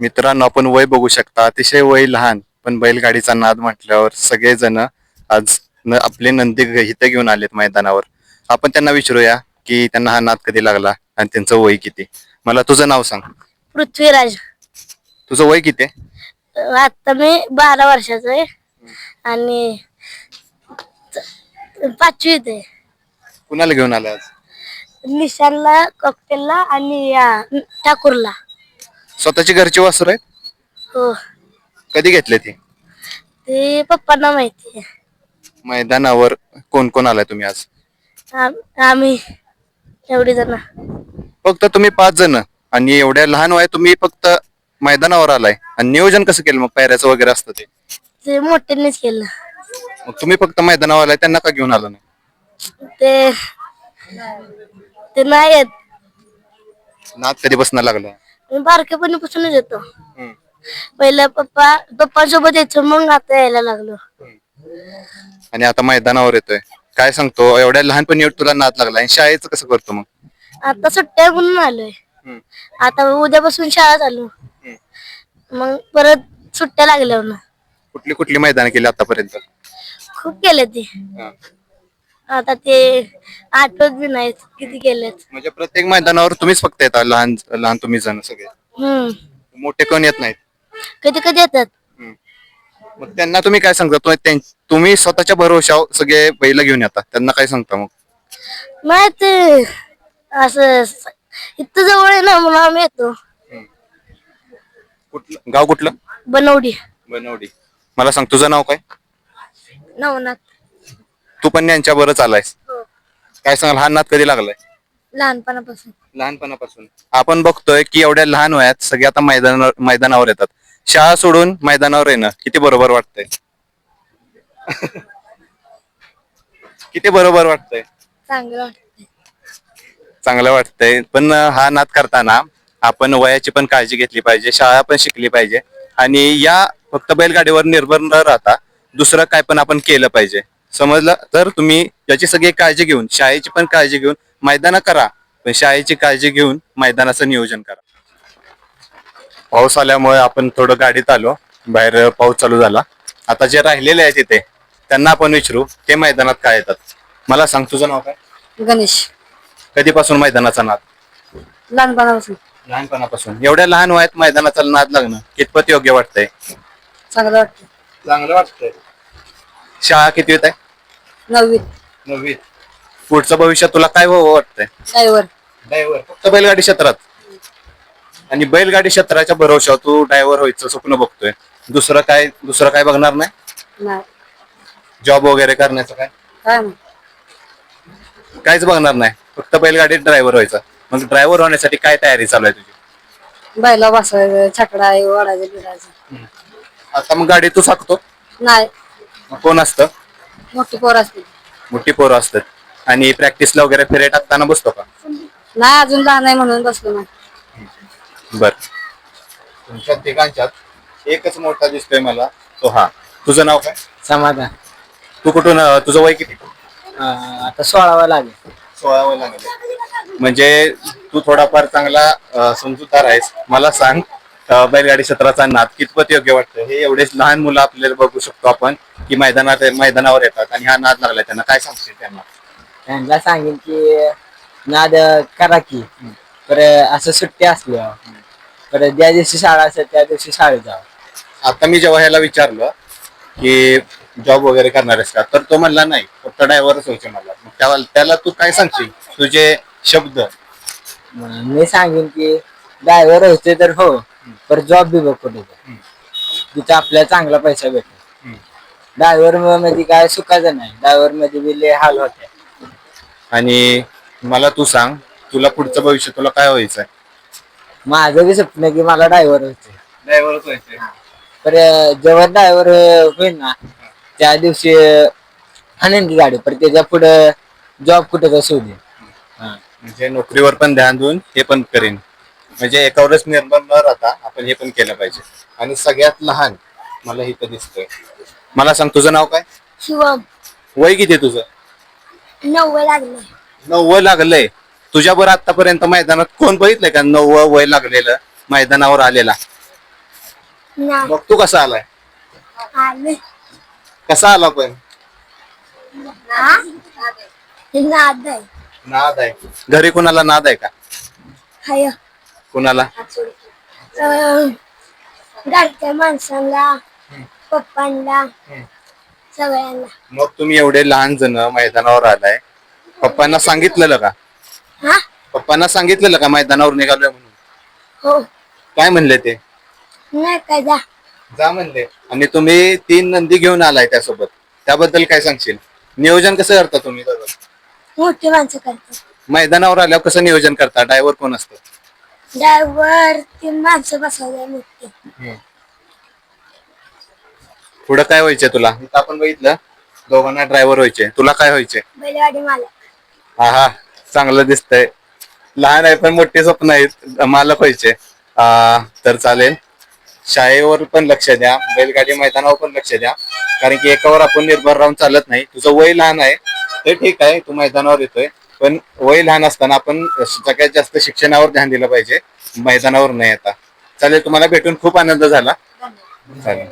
मित्रांनो आपण वय बघू शकता. अतिशय वय लहान पण बैलगाडीचा नाद म्हटल्यावर सगळेजण आज न आपले नंदी इथं घेऊन आलेत मैदानावर. आपण त्यांना विचारूया की त्यांना हा नाद कधी लागला आणि त्यांचं वय किती? मला तुझं नाव सांग. पृथ्वीराज. तुझं वय किती? आता मी बारा वर्षाचा आहे. आणि पाचवीत आहे कुणाला घेऊन आला आज? निशानला कॉकटेलला आणि या ठाकूरला. स्वतःची घरची वासर आहेत? हो. कधी घेतले ती? ते पप्पांना माहिती आहे. मैदानावर कोण कोण आलाय तुम्ही आज? आम- आम्ही एवढी जण. फक्त तुम्ही पाच जण आणि एवढ्या लहान वय तुम्ही फक्त मैदानावर आलाय. आणि नियोजन कसं केलं? मग पायऱ्याचं वगैरे असतं ते. ते मोठ्यानेच केलं. मग तुम्ही फक्त मैदानावर आलाय त्यांना का घेऊन आला नाही? ते ते नाही येत. नाद कधी बसणं लागला? मी बारकेपणीपासूनच येतो. हम्म. पहिलं पप्पा पप्पांसोबत यायचो मग आता यायला लागलो. आणि आता मैदानावर येतोय. काय सांगतो एवढ्या लहानपणी तुला नाद लागला. आणि शाळेचं कसं करतो मग? आता सुट्ट्या म्हणून आलोय. आता उद्यापासून शाळा चालू. मग परत सुट्ट्या लागल्या ना कुठली कुठली मैदान केली आतापर्यंत? खूप केले ते. आता ते आठवत बी नाहीत किती केलेत. म्हणजे प्रत्येक मैदानावर तुम्हीच फक्त येता लहान लहान तुम्ही जण सगळे. हम्म. मोठे कोण येत नाहीत? कधी कधी येतात. मग त्यांना तुम्ही काय सांगता? तुम्ही त्यां- तुम्ही स्वतःच्या भरोशावर सगळे बैल घेऊन येता. त्यांना काय सांगता मग? नाही ते असं स- इथं जवळ आहे ना म्हणून आम्ही येतो. कुठलं? गाव कुठलं? बनवडी. बनवडी. मला सांग तुझं नाव काय? नवनाथ. तू पण यांच्या बरंच आलायस हो. काय सांगाल हा नाद कधी लागलाय? लहानपणापासून. लहानपणापासून. आपण बघतोय की एवढ्या लहान वयात सगळे आता मैदानावर मैदानावर येतात. शाळा सोडून मैदानावर येणं किती बरोबर वाटतंय? किती बरोबर वाटतंय? चांगलं वाटतंय. चांगलं वाटतंय. पण हा नाद करताना आपण वयाची पण काळजी घेतली पाहिजे शाळा पण शिकली पाहिजे. आणि या फक्त बैलगाडीवर निर्भर न राहता दुसरं काय पण आपण केलं पाहिजे. समजलं? तर तुम्ही याची सगळी काळजी घेऊन शाळेची पण काळजी घेऊन मैदान करा. पण शाळेची काळजी घेऊन मैदानाचं नियोजन करा. पाऊस आल्यामुळे आपण थोडं गाडीत आलो. बाहेर पाऊस चालू झाला. आता जे राहिलेले आहेत तिथे त्यांना आपण विचारू ते मैदानात काय येतात? मला सांग तुझं नाव काय? गणेश. कधीपासून मैदानाचा नाद? लहानपणापासून. लहानपणापासून. एवढ्या लहान वयात मैदानाचा नाद लागणं कितपत योग्य वाटतंय? चांगलं वाटतं चांगलं वाटतंय. शाळा किती आहे? नववीत नववी. पुढचं भविष्य तुला काय व्हावं वाटतंय? ड्रायव्हर. ड्रायव्हर. फक्त बैलगाडी क्षेत्रात. आणि बैलगाडी क्षेत्राच्या भरोशावर तू ड्रायव्हर व्हायचं स्वप्न बघतोय. दुसरं काय दुसरं काय बघणार नाही? नाही. जॉब वगैरे करण्याचं काय? काय काहीच बघणार नाही. फक्त बैलगाडीत ड्रायव्हर व्हायचा. मग ड्रायव्हर होण्यासाठी काय तयारी चालू आहे तुझी? बैला बसवायचं छकडा आहे ओढायचं बिडायचं आता मग गाडी तू सांगतो नाही. कोण असतं? मोठी पोर असते मोठी पोरं असतात. आणि प्रॅक्टिसला वगैरे फेरे टाकताना बसतो का? नाही अजून लहान आहे म्हणून बसलो नाही. बर. तुमच्या तिघांच्यात एकच मोठा दिसतोय मला तो हा. तुझं नाव काय? समाधान. तू कुठून अं, तुझं वय किती? अं, आता सोळावा लागेल. सोळा वय लागले. म्हणजे तू थोडाफार चांगला अं, समजूतदार आहेस. मला सांग बैलगाडी क्षेत्राचा नाद कितपत योग्य वाटतं हे एवढेच लहान मुलं आपल्याला बघू शकतो आपण की मैदानात मैदानावर येतात आणि हा नाद लागलाय त्यांना. काय सांगशील त्यांना? त्यांना सांगेन की नाद करा की. पर असं सुट्टी असल्या पर ज्या दिवशी शाळा असेल त्या दिवशी शाळेत जावं आता मी जेव्हा ह्याला विचारलं की जॉब वगैरे करणार आहेस का? तर तो म्हणला नाही फक्त ड्रायव्हरच व्हायचे मला. मग त्याला त्याला तू काय सांगशील? तुझे शब्द? मी सांगेन की ड्रायव्हर होते तर हो. पर जॉब बी बघ कुठे तर. तिथं आपल्याला चांगला पैसा भेटेल ड्रायव्हरमध्ये काय सुखाचं नाही. ड्रायव्हरमध्ये बी लय हाल होते. आणि मला तू सांग तुला पुढचं भविष्य तुला काय व्हायचंय? माझं बी स्वप्न की मला ड्रायव्हर होते ड्रायव्हरच व्हायचंय. पर जेव्हा ड्रायव्हर होईल ना त्या दिवशी की गाडी पर त्याच्या पुढे जॉब कुठे हा. म्हणजे नोकरीवर पण ध्यान देऊन हे पण करीन. म्हणजे एकावरच निर्भर न राहता आपण हे पण केलं पाहिजे. आणि सगळ्यात लहान मला इथं दिसतंय. मला सांग तुझं नाव काय? शिवम वय किती आहे तुझं? नव्वद लागले नव्वद लागलंय. तुझ्यावर आतापर्यंत मैदानात कोण बघितलंय का नव्वद वय लागलेलं मैदानावर आलेला? नाही. मग तू कसा आलाय? आले. कसा आला पण? हा? नाद आहे. नाद आहे. घरी कुणाला नाद आहे का? हाय. कुणाला? घरच्या माणसांना पप्पांना सगळ्यांना. मग तुम्ही एवढे लहान जण मैदानावर आलाय. पप्पांना सांगितलेलं का? हा? पप्पांना सांगितलेलं का मैदानावर निघालोय म्हणून? हो. काय म्हणले ते? नाही काय जा. जा म्हणले. आणि तुम्ही तीन नंदी घेऊन आलाय त्यासोबत. त्याबद्दल काय सांगशील? नियोजन कसं करता तुम्ही? मोठी माणसं करतात. मैदानावर आल्यावर कसं नियोजन करता? ड्रायव्हर कोण असतो? ड्रायव्हर तीन माणसं बसवल्या मोठी पुढं काय व्हायचंय तुला? इथं आपण बघितलं दोघांना ड्रायव्हर व्हायचे. तुला काय व्हायचे बैलगाडी मला हा हा. चांगलं दिसतंय. लहान आहे पण मोठे स्वप्न आहेत. मालक व्हायचे. आ, तर चालेल. शाळेवर पण लक्ष द्या. बैलगाडी मैदानावर पण लक्ष द्या. कारण की एकावर आपण निर्भर राहून चालत नाही. तुझं वय लहान आहे. ते ठीक आहे तू मैदानावर येतोय. पण वय लहान असताना आपण सगळ्यात जास्त शिक्षणावर ध्यान दिलं पाहिजे. मैदानावर नाही आता चालेल तुम्हाला भेटून खूप आनंद झाला. चालेल.